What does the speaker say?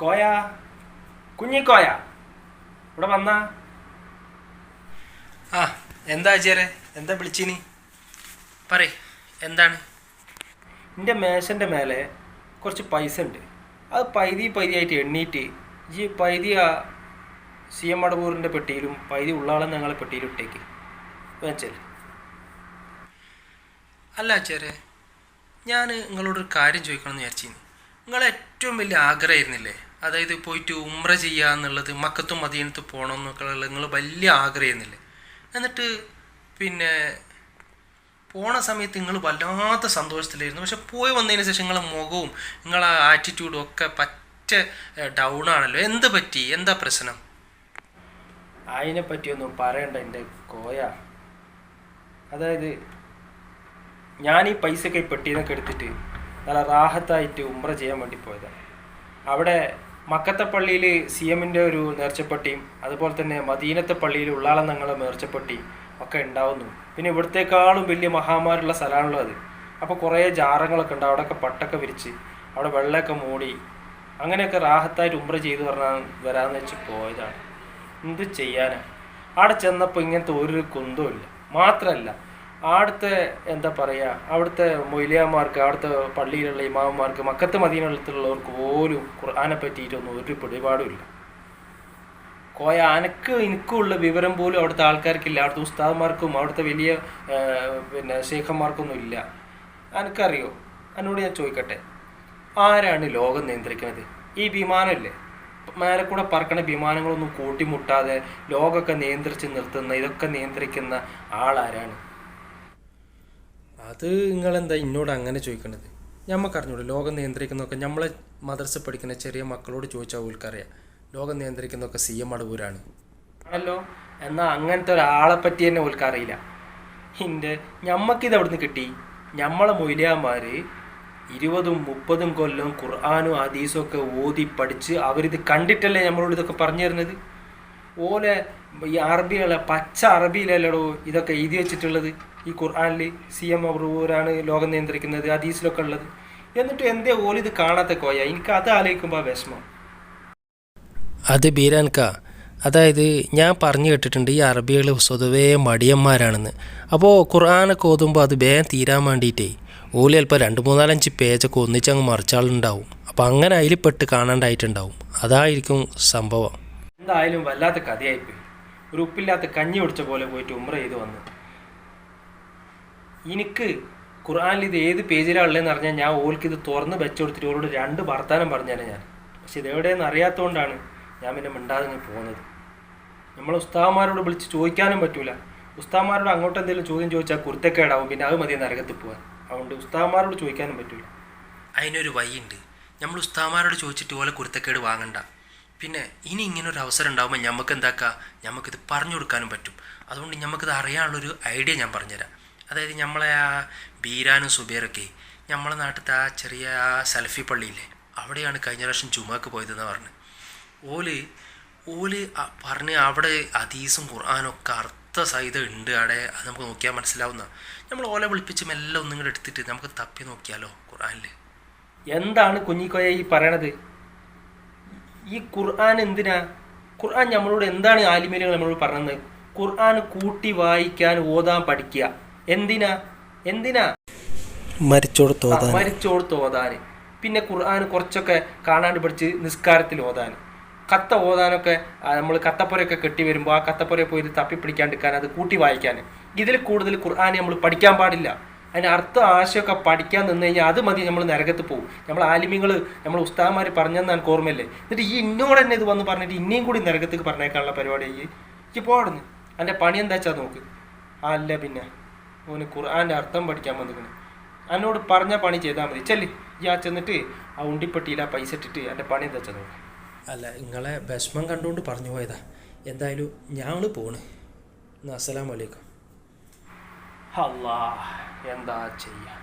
കോയ. കുഞ്ഞിക്കോയ ഇവിടെ വന്ന. ആ എന്താ ചേരെ എന്താ വിളിച്ചിനി? പറയ് എന്താണ്? എന്റെ മേശന്റെ മേലെ കുറച്ച് പൈസ ഉണ്ട്. അത് പൈതി പൈതിയായിട്ട് എണ്ണീറ്റ് ഈ പൈതി ആ സി എം മടവൂറിന്റെ പെട്ടിയിലും പൈതി ഉള്ളാളെ ഞങ്ങളെ പെട്ടിയിലും ഇട്ടേക്ക്. വെച്ചല്ലേ അല്ല ചേരെ ഞാൻ നിങ്ങളോടൊരു കാര്യം ചോദിക്കണമെന്ന് വിചാരിച്ചിനി. നിങ്ങളെ ഏറ്റവും വലിയ ആഗ്രഹമായിരുന്നില്ലേ? അതായത് പോയിട്ട് ഉമ്ര ചെയ്യുക എന്നുള്ളത് മക്കത്തും മദീനത്ത് പോകണം എന്നൊക്കെ ഉള്ളത് നിങ്ങൾ വലിയ ആഗ്രഹമായിരുന്നില്ലേ? എന്നിട്ട് പിന്നെ പോണ സമയത്ത് നിങ്ങൾ വല്ലാത്ത സന്തോഷത്തിലായിരുന്നു. പക്ഷെ പോയി വന്നതിന് ശേഷം നിങ്ങളെ മുഖവും നിങ്ങളുടെ ആറ്റിറ്റ്യൂഡും ഒക്കെ പറ്റ ഡൗൺ ആണല്ലോ. എന്ത് പറ്റി? എന്താ പ്രശ്നം? അതിനെ പറ്റിയൊന്നും പറയണ്ട എന്റെ കോയ. അതായത് ഞാൻ ഈ പൈസ ഒക്കെ പെട്ടിന്നൊക്കെ എടുത്തിട്ട് നല്ല റാഹത്തായിട്ട് ഉമ്ര ചെയ്യാൻ വേണ്ടി പോയതാണ്. അവിടെ മക്കത്തെ പള്ളിയിൽ സി എമ്മിന്റെ ഒരു നേർച്ചപ്പെട്ടിയും അതുപോലെ തന്നെ മദീനത്തെ പള്ളിയിൽ ഉള്ളാളം ഞങ്ങളെ നേർച്ചപ്പെട്ടിയും ഒക്കെ ഉണ്ടാവുന്നു. പിന്നെ ഇവിടത്തേക്കാളും വലിയ മഹാമാരുള്ള സ്ഥലമാണുള്ളത് അപ്പോൾ കുറേ ജാറങ്ങളൊക്കെ ഉണ്ട് അവിടെയൊക്കെ പട്ടൊക്കെ വിരിച്ച് അവിടെ വെള്ളമൊക്കെ മൂടി അങ്ങനെയൊക്കെ റാഹത്തായിട്ട് ഉമ്ര ചെയ്ത് പറഞ്ഞാൽ വരാമെന്ന് വെച്ച് പോയതാണ്. എന്ത് ചെയ്യാനാണ് അവിടെ ചെന്നപ്പോൾ ഇങ്ങനത്തെ ഒരു കുന്തവും ഇല്ല. മാത്രമല്ല അവിടുത്തെ എന്താ പറയുക അവിടുത്തെ മൊയ്ലിയാമാർക്ക് അവിടുത്തെ പള്ളിയിലുള്ള ഇമാമന്മാർക്ക് മക്കത്ത് മദീനത്തിലുള്ളവർക്ക് പോലും ഖുർആാനെ പറ്റിയിട്ടൊന്നും ഒരു പിടിപാടും ഇല്ല. കോയ അനക്ക് എനിക്കുള്ള വിവരം പോലും അവിടുത്തെ ആൾക്കാർക്കില്ല അവിടുത്തെ ഉസ്താദ്മാർക്കും അവിടുത്തെ വലിയ പിന്നെ ശേഖന്മാർക്കൊന്നും ഇല്ല. അനക്കറിയോ? എന്നോട് ഞാൻ ചോദിക്കട്ടെ ആരാണ് ലോകം നിയന്ത്രിക്കുന്നത് ഈ വിമാനമല്ലേ? മേലെ കൂടെ പറക്കണ വിമാനങ്ങളൊന്നും കൂട്ടിമുട്ടാതെ ലോകമൊക്കെ നിയന്ത്രിച്ച് നിർത്തുന്ന ഇതൊക്കെ നിയന്ത്രിക്കുന്ന ആളാരാണ്? അത് നിങ്ങളെന്താ എന്നോട് അങ്ങനെ ചോദിക്കണത്? ഞമ്മക്കറിഞ്ഞൂടെ ലോകം നിയന്ത്രിക്കുന്നതൊക്കെ നമ്മളെ മദ്രസ പഠിക്കുന്ന ചെറിയ മക്കളോട് ചോദിച്ചാൽ ഓൽക്കറിയാം. ലോകം നിയന്ത്രിക്കുന്നതൊക്കെ സി എം അടവൂരാണ് ആണല്ലോ? എന്നാൽ അങ്ങനത്തെ ഒരാളെ പറ്റി തന്നെ ഓൽക്കറിയില്ല. എന്റെ ഞമ്മക്കിത് അവിടുന്ന് കിട്ടി? ഞമ്മളെ മൊയ്ലിയാമാർ ഇരുപതും മുപ്പതും കൊല്ലം ഖുർആാനും ഹദീസും ഒക്കെ ഓതി പഠിച്ച് അവരിത് കണ്ടിട്ടല്ലേ നമ്മളോട് ഇതൊക്കെ പറഞ്ഞു തരുന്നത്? ഓലെ ഈ അറബികളെ പച്ച അറബിയിലല്ലടോ ഇതൊക്കെ എഴുതി വെച്ചിട്ടുള്ളത്? ഈ ഖുർആാനിൽ സി എം അബ്രൂരാണ് ലോകം നിയന്ത്രിക്കുന്നത് ഹദീസിലൊക്കെ ഉള്ളത്. എന്നിട്ട് എന്തേ ഓലിത് കാണാത്ത കോയ? എനിക്ക് അത് ആലോചിക്കുമ്പോൾ വിഷമം. അത് ബീരാൻക അതായത് ഞാൻ പറഞ്ഞു കേട്ടിട്ടുണ്ട് ഈ അറബികൾ സ്വതവേ മടിയന്മാരാണെന്ന്. അപ്പോൾ ഖുർആാനൊക്കെ ഓതുമ്പോൾ അത് വേഗം തീരാൻ വേണ്ടിയിട്ടേ ഓൽ ചിലപ്പോൾ രണ്ട് മൂന്നാലഞ്ച് പേജൊക്കെ ഒന്നിച്ച് അങ്ങ് മറിച്ചാളുണ്ടാവും. അപ്പോൾ അങ്ങനെ അതിൽ പെട്ട് കാണാണ്ടായിട്ടുണ്ടാവും. അതായിരിക്കും സംഭവം. എന്തായാലും വല്ലാത്ത കഥയായിപ്പോയി. ഒരു ഉപ്പില്ലാത്ത കഞ്ഞി കുടിച്ച പോലെ പോയിട്ട് ഉമ്ര ചെയ്ത് വന്നു. എനിക്ക് ഖുർആാനിൽ ഇത് ഏത് പേജിലാണ് ഉള്ളതെന്ന് അറിഞ്ഞാൽ ഞാൻ ഓൾക്ക് ഇത് തുറന്ന് വെച്ചു കൊടുത്തിട്ട് ഓരോട് രണ്ട് വർത്താനം പറഞ്ഞാണ് ഞാൻ. പക്ഷെ ഇത് എവിടെയെന്ന് അറിയാത്തതുകൊണ്ടാണ് ഞാൻ പിന്നെ മിണ്ടാതെ ഇങ്ങ് പോകുന്നത്. നമ്മൾ ഉസ്താവന്മാരോട് വിളിച്ച് ചോദിക്കാനും പറ്റൂല. ഉസ്താവന്മാരോട് അങ്ങോട്ട് എന്തെങ്കിലും ചോദ്യം ചോദിച്ചാൽ കുരുത്തക്കേടാവും. പിന്നെ അത് മതി നരകത്തിൽ പോകാൻ അതുകൊണ്ട് ഉസ്താവന്മാരോട് ചോദിക്കാനും പറ്റൂല. അതിനൊരു വഴിയുണ്ട്. നമ്മൾ ഉസ്താവന്മാരോട് ചോദിച്ചിട്ട് ഓലെ കുരുത്തക്കേട് വാങ്ങണ്ട. പിന്നെ ഇനി ഇങ്ങനെ ഒരു അവസരം ഉണ്ടാകുമ്പോൾ നമുക്ക് എന്താക്കാം? നമുക്കിത് പറഞ്ഞു കൊടുക്കാനും പറ്റും. അതുകൊണ്ട് നമുക്കിത് അറിയാനുള്ളൊരു ഐഡിയ ഞാൻ പറഞ്ഞുതരാം. അതായത് നമ്മളെ ആ ബീരാനും സുബേറൊക്കെ നമ്മളെ നാട്ടിലത്തെ ആ ചെറിയ ആ സൽഫി പള്ളിയില്ലേ അവിടെയാണ് കഴിഞ്ഞ പ്രാവശ്യം ജുമാക്ക് പോയതെന്ന് പറഞ്ഞ്. ഓൽ ഓൽ പറഞ്ഞ് അവിടെ അതീസും ഖുർആാനൊക്കെ അർത്ഥ സഹിതം ഉണ്ട് അവിടെ അത് നമുക്ക് നോക്കിയാൽ മനസ്സിലാവുന്ന നമ്മൾ ഓലെ വിളിപ്പിച്ച് മെല്ലെ ഒന്നും കൂടെ എടുത്തിട്ട് നമുക്ക് തപ്പി നോക്കിയാലോ ഖുർആാനിൽ എന്താണ് കുഞ്ഞിക്കോയ ഈ പറയണത്? ഈ ഖുർആൻ എന്തിനാ? ഖുർആൻ നമ്മളോട് എന്താണ് ആലിമേലുകൾ നമ്മളോട് പറഞ്ഞത്? ഖുർആൻ കൂട്ടി വായിക്കാൻ ഓതാൻ പഠിക്കുക എന്തിനാ? എന്തിനാ? മരിച്ചോട് ഓതാന് പിന്നെ ഖുർആൻ കുറച്ചൊക്കെ കാണാണ്ട് പഠിച്ച് നിസ്കാരത്തിൽ ഓതാൻ. കത്ത ഓതാനൊക്കെ നമ്മൾ കത്തപ്പുരയൊക്കെ കെട്ടി വരുമ്പോൾ ആ കത്തപ്പുരയെ പോയി തപ്പി പിടിക്കാണ്ടിരിക്കാൻ അത് കൂട്ടി വായിക്കാൻ. ഇതിൽ കൂടുതൽ ഖുർആൻ നമ്മൾ പഠിക്കാൻ പാടില്ല. അതിന് അർത്ഥ ആശയമൊക്കെ പഠിക്കാൻ നിന്ന് കഴിഞ്ഞാൽ അത് മതി നമ്മൾ നരകത്ത് പോകും. നമ്മൾ ആലിമ്യങ്ങൾ നമ്മൾ ഉസ്താമാർ പറഞ്ഞെന്നാണ് ഓർമ്മയില്ലേ? എന്നിട്ട് ഈ ഇന്നോട് തന്നെ ഇത് വന്ന് പറഞ്ഞിട്ട് ഇനിയും കൂടി നരകത്തേക്ക് പറഞ്ഞേക്കാനുള്ള പരിപാടി ഈ പോടുന്നു എന്റെ പണി എന്താ വെച്ചാൽ നോക്ക്? ആ അല്ല പിന്നെ. ഓന് ഖുർആാന്റെ അർത്ഥം പഠിക്കാൻ വന്നിരിക്കണേ. എന്നോട് പറഞ്ഞ പണി ചെയ്താൽ മതി. ചെല്ലി. ഞാൻ ചെന്നിട്ട് ആ ഉണ്ടിപ്പെട്ടിയിൽ ആ പൈസ ഇട്ടിട്ട് എന്റെ പണി എന്താ വെച്ചാൽ അല്ല നിങ്ങളെ വിഷമം കണ്ടുകൊണ്ട് പറഞ്ഞു പോയതാ. എന്തായാലും ഞാൻ പോണ്. അസ്സലാമലൈക്കും അല്ലാ എന്താ ചെയ്യാ?